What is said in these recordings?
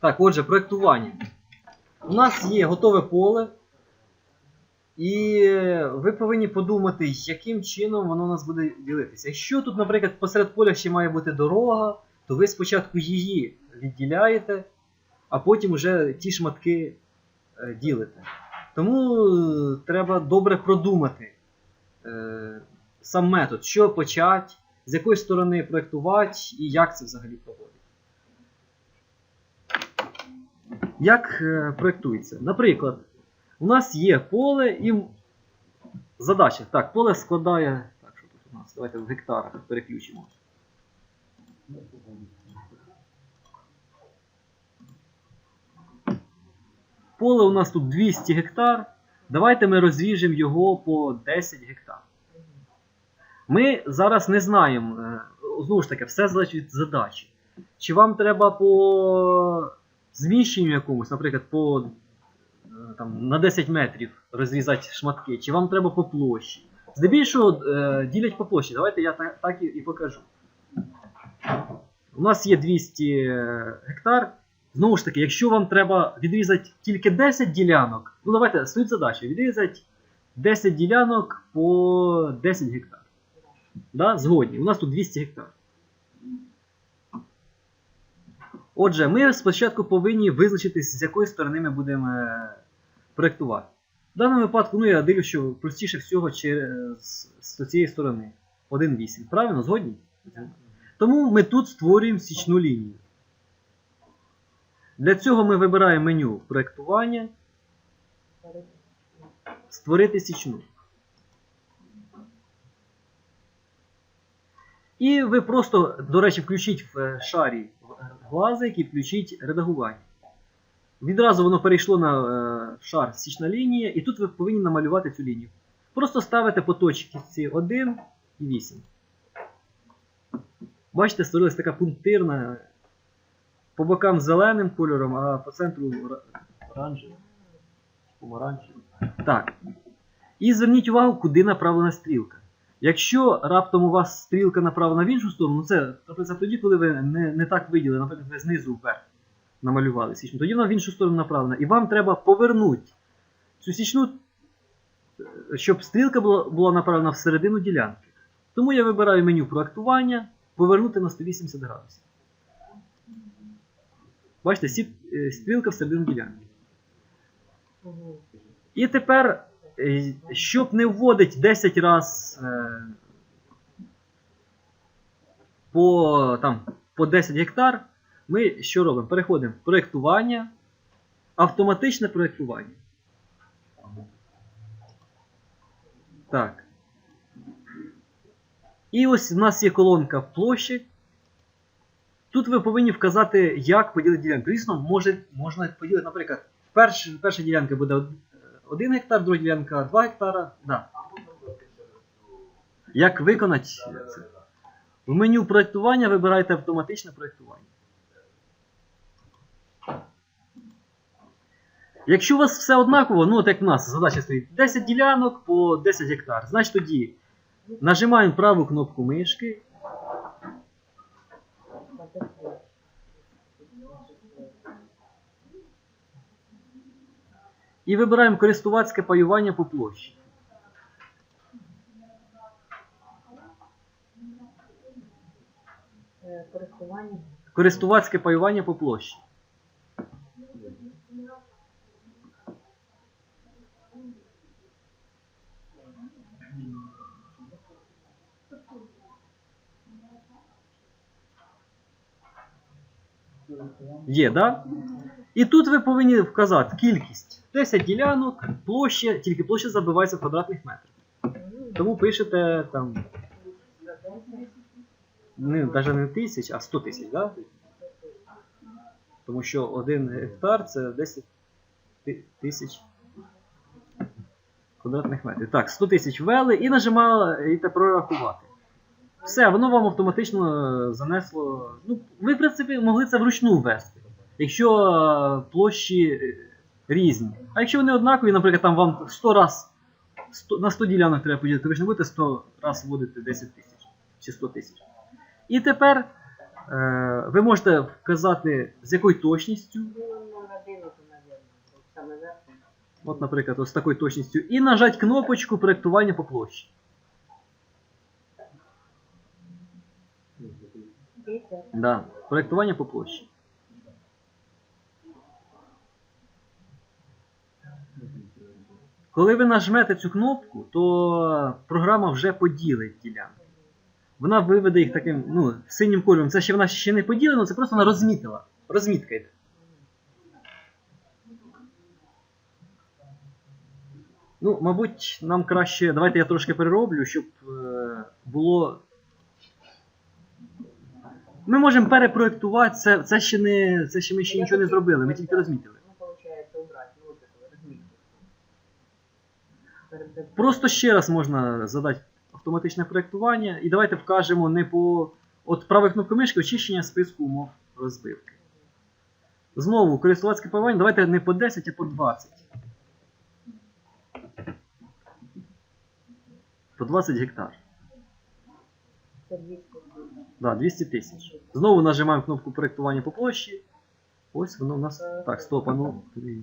Так, отже, проєктування. У нас є готове поле. І ви повинні подумати, яким чином воно у нас буде ділитися. Якщо тут, наприклад, посеред поля ще має бути дорога, то ви спочатку її відділяєте, а потім вже ті шматки е, ділите. Тому е, треба добре продумати е, сам метод, що почати, з якої сторони проєктувати і як це взагалі проводити. Як е, проєктується? Наприклад, у нас є поле і задача. Так, поле складає. Так, що тут у нас? Давайте в гектарах переключимо. Поле у нас тут 200 гектар. Давайте ми розріжемо його по 10 гектар. Ми зараз не знаємо, е, знову ж таки, все залежить від задачі. Чи вам треба по зміщенню якомусь, наприклад, по е, там, на 10 метрів розрізати шматки, чи вам треба по площі. Здебільшого е, ділять по площі. Давайте я так, і, покажу. У нас є 200 гектар. Знову ж таки, якщо вам треба відрізати тільки 10 ділянок, ну давайте стоїть задача відрізати 10 ділянок по 10 гектар. Да? Згодні. У нас тут 200 гектар. Отже, ми спочатку повинні визначитись, з якої сторони ми будемо е, проєктувати. В даному випадку, ну я дивлюсь, що простіше всього через з цієї сторони. 1,8. Правильно, згодні? Тому ми тут створюємо січну лінію. Для цього ми вибираємо меню проєктування, створити січну. І ви просто, до речі, включіть в е, шарі глазик і включіть редагування. Відразу воно перейшло на е, шар січна лінія, і тут ви повинні намалювати цю лінію. Просто ставите по точці 1 і 8. Бачите, створилась така пунктирна. По бокам зеленим кольором, а по центру ора- оранжевим. Помаранчевим. Так. І зверніть увагу, куди направлена стрілка. Якщо раптом у вас стрілка направлена в іншу сторону, ну це це тоді, коли ви не, не так виділи, наприклад, ви знизу вверх намалювали січну, тоді вона в іншу сторону направлена. І вам треба повернути цю січну, е, щоб стрілка була, була направлена всередину ділянки. Тому я вибираю меню проектування, повернути на 180 градусів. Бачите, е, стрілка всередину ділянки. І тепер, щоб не вводити 10 раз е, по, там, по 10 гектар, ми що робимо? Переходимо в проєктування, автоматичне проєктування. Так. І ось у нас є колонка площадь. Тут ви повинні вказати, як поділити ділянку. Звісно, може, можна поділити, наприклад, перш, перша ділянка буде 1 гектар, друга ділянка 2 гектара. Да. Як виконати це? В меню проєктування вибирайте автоматичне проєктування. Якщо у вас все однаково, ну от як в нас задача стоїть 10 ділянок по 10 гектар, значить тоді нажимаємо праву кнопку мишки і вибираємо користувацьке паювання по площі. Е, Користування. Користувацьке паювання по площі. Є, да? І тут ви повинні вказати кількість. 10 ділянок, площа, тільки площа забивається в квадратних метрах. Тому пишете там. Не, навіть не тисяч, а 100 тисяч, да? Тому що один гектар це 10 тисяч квадратних метрів. Так, 100 тисяч ввели і нажимаєте прорахувати. Все, воно вам автоматично е, занесло. Ну, ви, в принципі, могли це вручну ввести. Якщо е, площі е, різні. А якщо вони однакові, наприклад, там вам 100 раз 100, на 100 ділянок треба поділити, ви ж не будете 100 раз вводити 10 тисяч чи 100 тисяч. І тепер Е, ви можете вказати з якою точністю. От, наприклад, ось з такою точністю. І нажати кнопочку проєктування по площі. Да, проєктування по площі. Коли ви нажмете цю кнопку, то програма вже поділить ділянки. Вона виведе їх таким ну, синім кольором. Це ще вона ще не поділена, це просто вона розмітила. Розмітка йде. Ну, мабуть, нам краще. Давайте я трошки перероблю, щоб е, було. Ми можемо перепроектувати, це, це ще не. Це ще ми ще нічого не зробили, ми тільки розмітили. Ну, получается, убрать. Ну, вот это вот, размітку. Перед- Просто ще раз можна задати автоматичне проєктування. І давайте вкажемо не по. От правою кнопкою мишки очищення списку умов розбивки. Знову користувацьке планування, давайте не по 10, а по 20. По 20 гектар. Це 200. Да, 200 тисяч. Знову нажимаємо кнопку проєктування по площі. Ось воно у нас. Так, стоп, а ну. туди.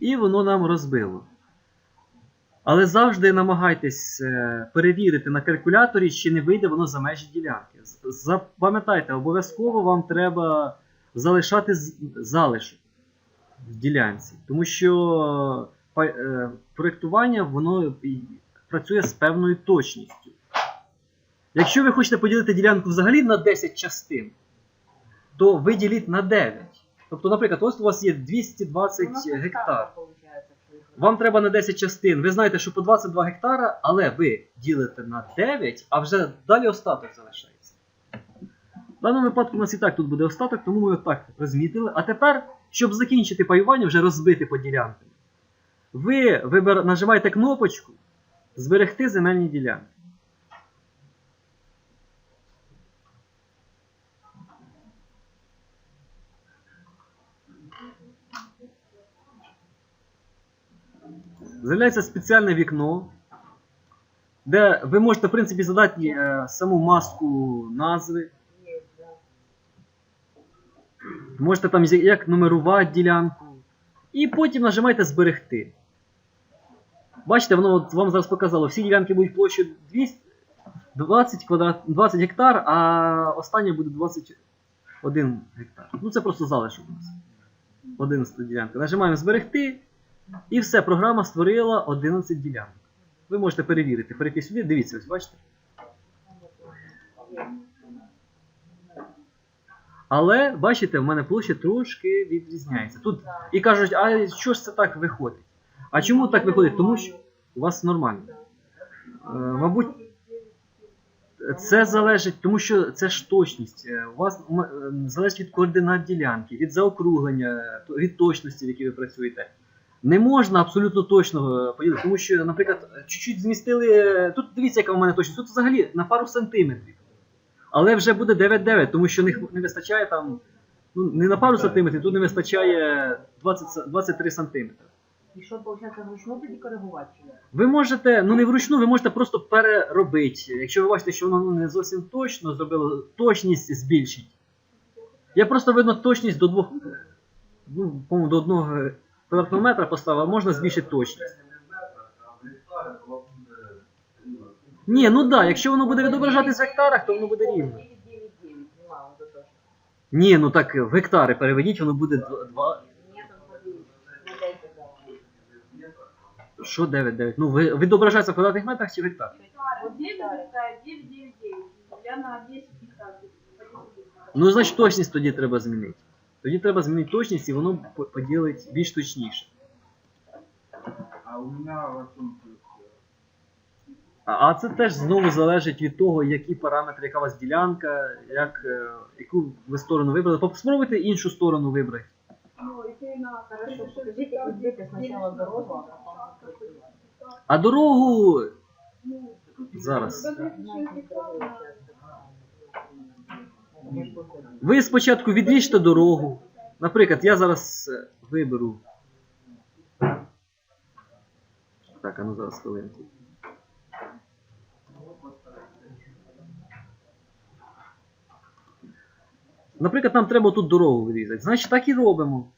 І воно нам розбило. Але завжди намагайтесь е, перевірити на калькуляторі, чи не вийде воно за межі ділянки. Запам'ятайте, обов'язково вам треба залишати залишок в ділянці. Тому що е, проєктування воно працює з певною точністю. Якщо ви хочете поділити ділянку взагалі на 10 частин, то ви діліть на 9. Тобто, наприклад, ось у вас є 220 Ну, гектар. Вам треба на 10 частин. Ви знаєте, що по 22 гектара, але ви ділите на 9, а вже далі остаток залишається. В даному випадку у нас і так тут буде остаток, тому ми отак розмітили. А тепер, щоб закінчити паювання, вже розбити по ділянкам, ви вибер... нажимаєте кнопочку Зберегти земельні ділянки. З'являється спеціальне вікно, де ви можете, в принципі, задати е, саму маску назви. Можете там як нумерувати ділянку. І потім нажимаєте зберегти. Бачите, воно от вам зараз показало, всі ділянки будуть площею 200, 20, квадрат, 20 гектар, а остання буде 21 гектар. Ну це просто залишок у нас. 11 ділянка. Нажимаємо зберегти. І все, програма створила 11 ділянок. Ви можете перевірити, перейти сюди, дивіться, ось бачите. Але бачите, в мене площа трошки відрізняється. Тут і кажуть, а що ж це так виходить? А чому так виходить? Тому що у вас нормально. Е, мабуть, це залежить, тому що це ж точність. Е, У вас е, залежить від координат ділянки, від заокруглення, від точності, в якій ви працюєте. Не можна абсолютно точно е, поділити, тому що, наприклад, чуть-чуть змістили. е, Тут дивіться, яка в мене точність. Тут взагалі на пару сантиметрів. Але вже буде 9-9, тому що не, не вистачає там. Ну, не на пару сантиметрів, тут не вистачає 20, 23 сантиметри. І що, виходить, вручну тоді коригувати? чи як? Ви можете, ну не вручну, ви можете просто переробити. Якщо ви бачите, що воно ну, не зовсім точно зробило, точність збільшить. Я просто видно точність до двох, ну, по-моєму, до одного квадратного поставив, можна збільшити точність. Ні, ну так, да, якщо воно буде відображатись в гектарах, то воно буде рівно. 999, немало до того. Ні, ну так в гектари переведіть, воно буде 2. Ні, там подивись. Ну, дайте далі. Що 9-9? Ну, ви, відображається в квадратних метрах чи в гектарах? Вот 9 гектар, 999. Я на 10 гектар. Ну, значить, точність тоді треба змінити. Тоді треба змінити точність і воно по- поділить більш точніше. А у меня в этом А, а це теж знову залежить від того, які параметри, яка у вас ділянка, як, е, яку ви сторону вибрали. Поп- Спробуйте іншу сторону вибрати. Ну, если на Хорошо, покажите, как где ты сначала дорогу, а потом прикрываешь. А дорогу ну, зараз. Ви спочатку відріжте дорогу. Наприклад, я зараз е, виберу. Так, а ну зараз хвилинку. Наприклад, нам треба тут дорогу відрізати. Значить, так і робимо.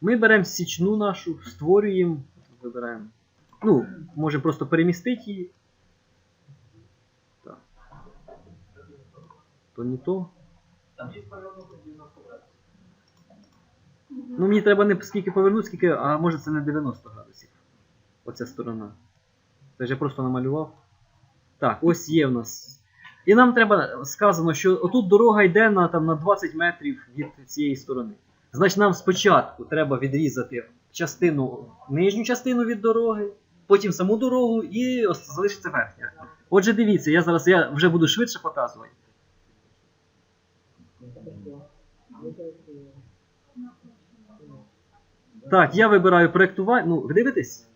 Ми беремо січну нашу, створюємо, вибираємо. Ну, можемо просто перемістити її. Так. То не то. Там є повернути 90 градусів. Ну, мені треба не скільки повернути, скільки, а може це не 90 градусів. Оця сторона. Це ж я просто намалював. Так, ось є в нас. І нам треба сказано, що отут дорога йде на, там, на 20 метрів від цієї сторони. Значить, нам спочатку треба відрізати частину, нижню частину від дороги, потім саму дорогу і залишиться верхня. Отже, дивіться, я зараз я вже буду швидше показувати. Так, я вибираю проєктування. Ну, ви дивитесь?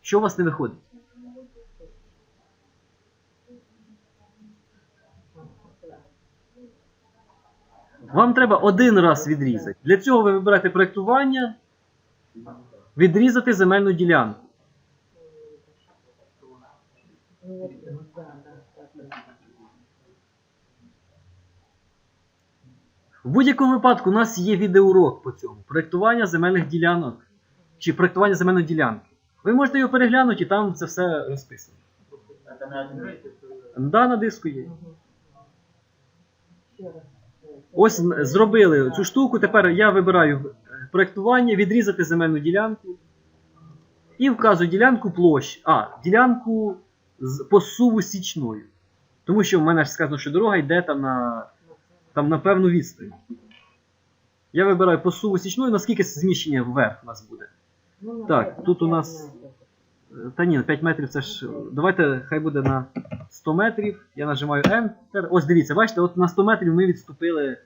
Що у вас не виходить? Вам треба один раз відрізати. Для цього ви вибираєте проєктування, відрізати земельну ділянку. В будь-якому випадку у нас є відеоурок по цьому. Проєктування земельних ділянок. Чи проєктування земельної ділянки. Ви можете його переглянути і там це все розписано. Да, на диску є. Ось зробили цю штуку. Тепер я вибираю е, проєктування, відрізати земельну ділянку. І вказую ділянку площ. А, ділянку з посуву січною. Тому що в мене ж сказано, що дорога йде там на, там на певну відстань. Я вибираю посуву січною, наскільки зміщення вверх у нас буде. Так, тут у нас- Е, Та ні, 5 метрів це ж. Давайте хай буде на 100 метрів. Я нажимаю Enter. Ось дивіться, бачите, от на 100 метрів ми відступили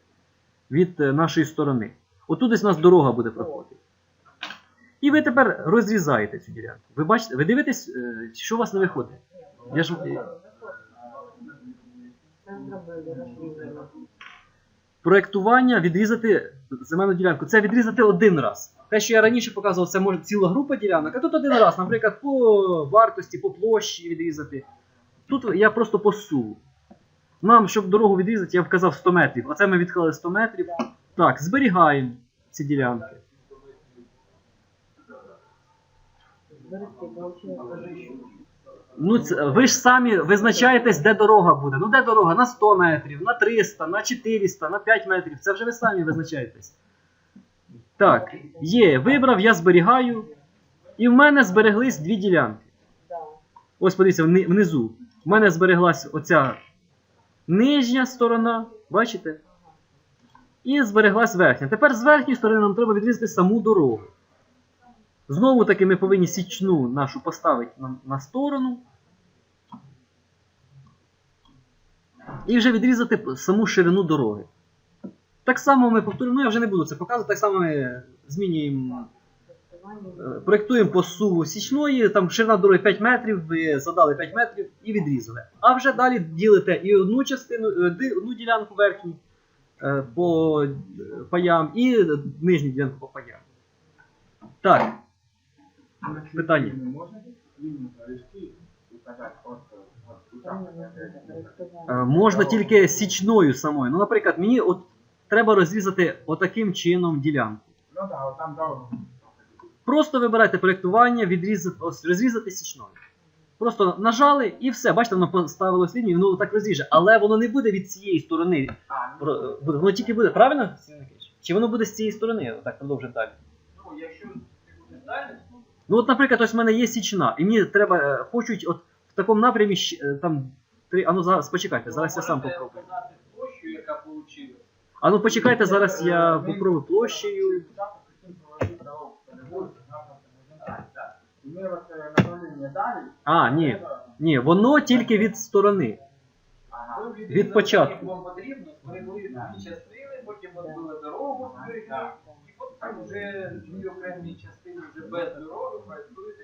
від е, нашої сторони. Отут десь у нас дорога буде проходити. І ви тепер розрізаєте цю ділянку. Ви бачите, ви дивитесь, е, що у вас не виходить. Я ж, проєктування, відрізати земельну ділянку. Це відрізати один раз. Те, що я раніше показував, це може ціла група ділянок, а тут один раз, наприклад, по вартості, по площі відрізати. Тут я просто по суву. Нам, щоб дорогу відрізати, я вказав 100 метрів. Оце ми відклали 100 метрів. Так, зберігаємо ці ділянки. Ну, ви ж самі визначаєтесь, де дорога буде. Ну, де дорога? На 100 метрів, на 300, на 400, на 5 метрів. Це вже ви самі визначаєтесь. Так, є, вибрав, я зберігаю. І в мене збереглись дві ділянки. Ось подивіться, вни- внизу. В мене збереглась оця нижня сторона, бачите? І збереглась верхня. Тепер з верхньої сторони нам треба відрізати саму дорогу. Знову таки ми повинні січну нашу поставити на, на сторону. І вже відрізати саму ширину дороги. Так само ми повторюємо, ну я вже не буду це показувати, так само ми змінюємо, е, проєктуємо по суву січної, там ширина дороги 5 метрів, ви задали 5 метрів і відрізали. А вже далі ділите і одну частину, е, одну ділянку верхню е, по паям, і нижню ділянку по паям. Так. Питання. Можна тільки січною самою. Ну, наприклад, мені от треба розрізати отаким чином ділянку. Ну вот там дорога. Просто вибирайте проєктування, відрізати, ось, розрізати січною. Просто нажали і все. Бачите, воно поставилось лінію, воно так розріже. Але воно не буде від цієї сторони. Ну, буде- Воно тільки буде, правильно? Чи воно буде з цієї сторони? Так продовжимо далі. Ну, якщо ти будеш далі, Ну, от, наприклад, ось в мене є січна, і мені треба, е, хочуть от в такому напрямі е, там три. А ну зараз почекайте, зараз я сам попробую. А ну почекайте, зараз я попробую площею. Дали. А, ні. Ні, воно тільки від сторони. Ви Від початку. Вам потрібно, потім дорогу, потім вже дві окремі частини вже без дороги працюєте.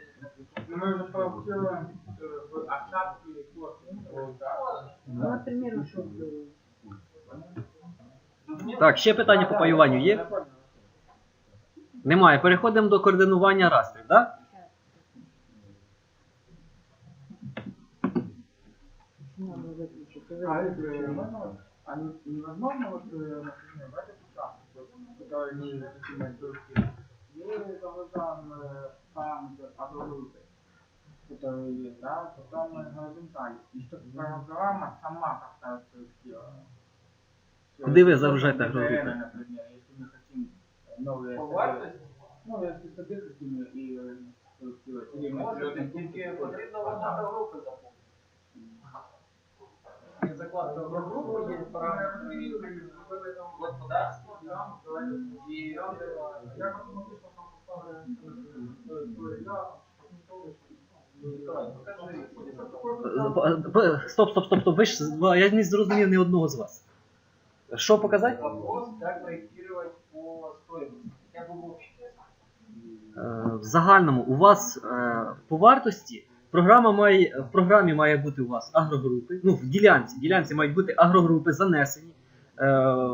Ну, мы уже проектируем э, в Аршатке и Вот, да. Ну, например, что Так, ще питання по паюванню є? Немає. Переходимо до координування растрів, так? надо выключить. А, это, э, А не- невозможно вот, э, например, в этот участок, вот, который не такими дурки, и загружаем э, параметр агрогруппы, которые есть, да, потом мы горизонтали. И чтобы программа сама как-то все сделала. Куда вы загружаете агрогруппы? Например, если мы хотим э, новые... По сады- вартості Ну, если сады хотим и э, проектировать, или мы можете, берем тільки потрібно вона групи заповнити. Є в групу, є параметри господарства і Я автоматично там поставлю э, я Давай, покажи. П- п- Стоп, стоп, стоп, стоп. Ви ж я не зрозумів ні одного з вас. Що показати? Вопрос, как проектировать по стоимости. Хотя бы в. Е, загальному у вас е, по вартості програма має, в програмі має бути у вас агрогрупи. Ну, в ділянці. В ділянці мають бути агрогрупи занесені. Е,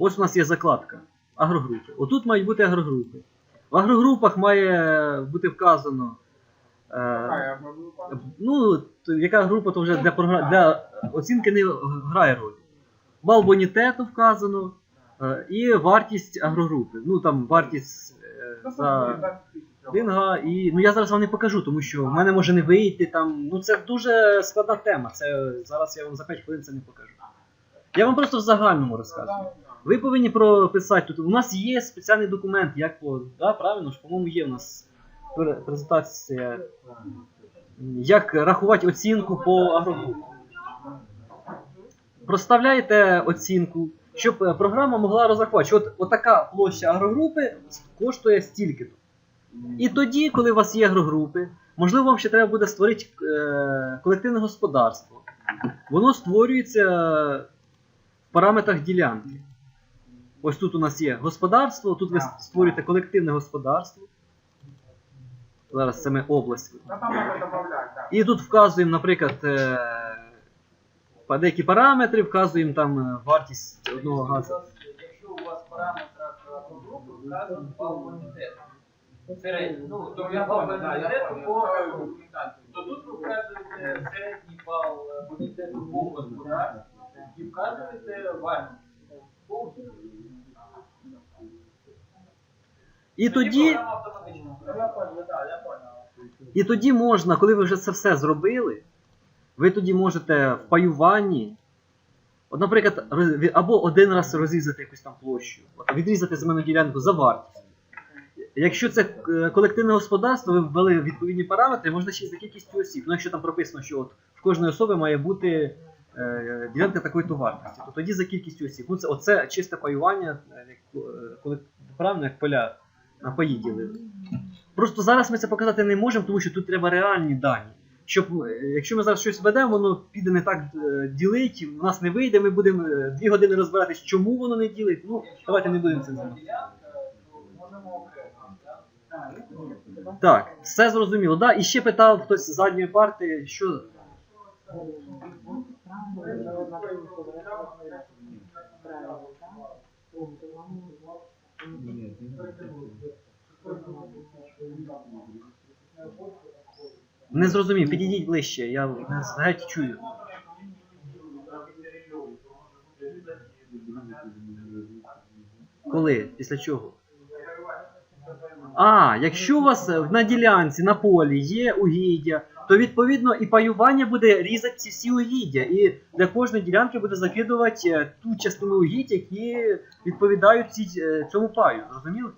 Ось у нас є закладка. Агрогрупи. Отут мають бути агрогрупи. В агрогрупах має бути вказано. е, Ну, то яка група то вже для, для оцінки не грає роль. Бал бонітету вказано е, і вартість агрогрупи. Ну там вартість е, за Динга і. Ну я зараз вам не покажу, тому що в мене може не вийти там. Ну це дуже складна тема. Це зараз я вам за 5 хвилин це не покажу. Я вам просто в загальному розказую. Ви повинні прописати тут. У нас є спеціальний документ, як по. Да, правильно ж, по-моєму, є у нас презентація, як рахувати оцінку по агрогрупі. Проставляєте оцінку, щоб е, програма могла розрахувати, що от, отака площа агрогрупи коштує стільки-то. І тоді, коли у вас є агрогрупи, можливо, вам ще треба буде створити е, колективне господарство. Воно створюється в параметрах ділянки. Ось тут у нас є господарство, тут ви створюєте колективне господарство. Зараз це ми область. Ну. І тут вказуємо, наприклад, е, деякі параметри, вказуємо там е, вартість одного газу. Якщо у вас в параметрах групи вказано бал бонітету. Середній. Ну, то я бал понял. по Я То тут ви вказуєте середній бал бонітету по господарству і вказуєте усьому. І тоді, і тоді можна, коли ви вже це все зробили, ви тоді можете в паюванні, от, наприклад, або один раз розрізати якусь там площу, от, відрізати земельну ділянку за вартість. Якщо це е, колективне господарство, ви ввели відповідні параметри, можна ще за кількістю осіб. Ну, якщо там прописано, що от в кожної особи має бути е, ділянка такої-то вартості, то тоді за кількістю осіб. Ну, це, оце чисте паювання, е, як, е, коли правильно як поля на паї ділили. Просто зараз ми це показати не можемо, тому що тут треба реальні дані. Щоб, якщо ми зараз щось ведемо, воно піде не так ділить, в нас не вийде, ми будемо дві години розбиратись, чому воно не ділить. Ну, давайте не будемо це займатися. ділянка, то можемо окремо. Так? Все зрозуміло. Да? І ще питав хтось з задньої парти, що. Не зрозумів, підійдіть ближче, я геть чую. Коли? Після чого? А, якщо у вас е, на ділянці, на полі є угіддя, то відповідно і паювання буде різати ці всі угіддя. І для кожної ділянки буде закидувати е, ту частину угідь, які відповідають е, цьому паю. Зрозуміли?